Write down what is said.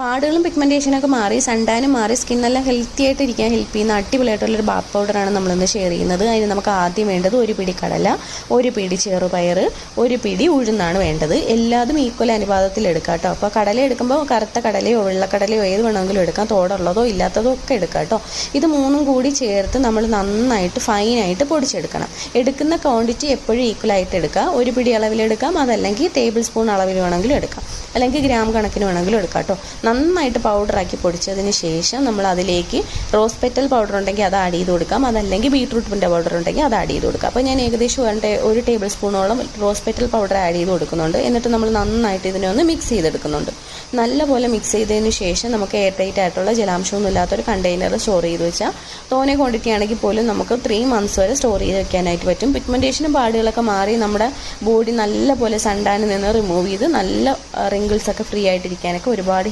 പാടുകളും പിഗ്മെന്റേഷനൊക്കെ മാറി സൺടാനും മാറി സ്കിൻ നല്ല ഹെൽത്തി ആയിട്ട് ഇരിക്കാൻ ഹെൽപ്പ് ചെയ്യുന്ന അടിപൊളിയായിട്ടുള്ളൊരു ബാത്ത് പൗഡറാണ് നമ്മളിന്ന് ഷെയർ ചെയ്യുന്നത്. അതിന് നമുക്ക് ആദ്യം വേണ്ടത് ഒരു പിടി കടല ഒരു പിടി ചെറുപയർ ഒരു പിടി ഉഴുന്നാണ് വേണ്ടത്. എല്ലാതും ഈക്വൽ അനുപാതത്തിൽ എടുക്കാം കേട്ടോ. അപ്പോൾ കടല എടുക്കുമ്പോൾ കറുത്ത കടലയോ വെള്ളക്കടലയോ ഏത് വേണമെങ്കിലും എടുക്കാം. തോടുള്ളതോ ഇല്ലാത്തതോ ഒക്കെ എടുക്കാം കേട്ടോ. ഇത് മൂന്നും കൂടി ചേർത്ത് നമ്മൾ നന്നായിട്ട് ഫൈനായിട്ട് പൊടിച്ചെടുക്കണം. എടുക്കുന്ന ക്വാണ്ടിറ്റി എപ്പോഴും ഈക്വൽ ആയിട്ട് എടുക്കുക ഒരു പിടി അളവിലെടുക്കാം അതല്ലെങ്കിൽ ടേബിൾ സ്പൂൺ അളവിൽ വേണമെങ്കിലും എടുക്കാം. അല്ലെങ്കിൽ ഗ്രാം കണക്കിന് വേണമെങ്കിലും എടുക്കാം കേട്ടോ. നന്നായിട്ട് പൗഡറാക്കി പൊടിച്ചതിന് ശേഷം നമ്മൾ അതിലേക്ക് റോസ് പെറ്റൽ പൗഡർ ഉണ്ടെങ്കിൽ അത് ആഡ് ചെയ്ത് കൊടുക്കാം. അതല്ലെങ്കിൽ ബീട്രൂട്ടിന്റെ പൗഡർ ഉണ്ടെങ്കിൽ അത് ആഡ് ചെയ്ത് കൊടുക്കാം. അപ്പോൾ ഞാൻ ഏകദേശം ഒരു ടേബിൾ സ്പൂണോളം റോസ് പെറ്റൽ പൗഡർ ആഡ് ചെയ്ത് കൊടുക്കുന്നുണ്ട്. എന്നിട്ട് നമ്മൾ നന്നായിട്ട് ഇതിനെ ഒന്ന് മിക്സ് ചെയ്തെടുക്കുന്നുണ്ട്. നല്ലപോലെ മിക്സ് ചെയ്തതിന് ശേഷം നമുക്ക് എയർ ടൈറ്റ് ആയിട്ടുള്ള ജലാംശമൊന്നും ഇല്ലാത്തൊരു കണ്ടെയ്നർ സ്റ്റോർ ചെയ്ത് വെച്ചാൽ തോനെ ക്വാണ്ടിറ്റി ആണെങ്കിൽ പോലും നമുക്ക് ത്രീ മന്ത്സ് വരെ സ്റ്റോർ ചെയ്ത് വെക്കാനായിട്ട് പറ്റും. പിഗ്മെന്റേഷനും പാടുകളൊക്കെ മാറി നമ്മുടെ ബോഡി നല്ലപോലെ സണ്ടാനിൽ നിന്ന് റിമൂവ് ചെയ്ത് നല്ല റിങ്കിൾസ് ഒക്കെ ഫ്രീ ആയിട്ടിരിക്കാനൊക്കെ ഒരുപാട്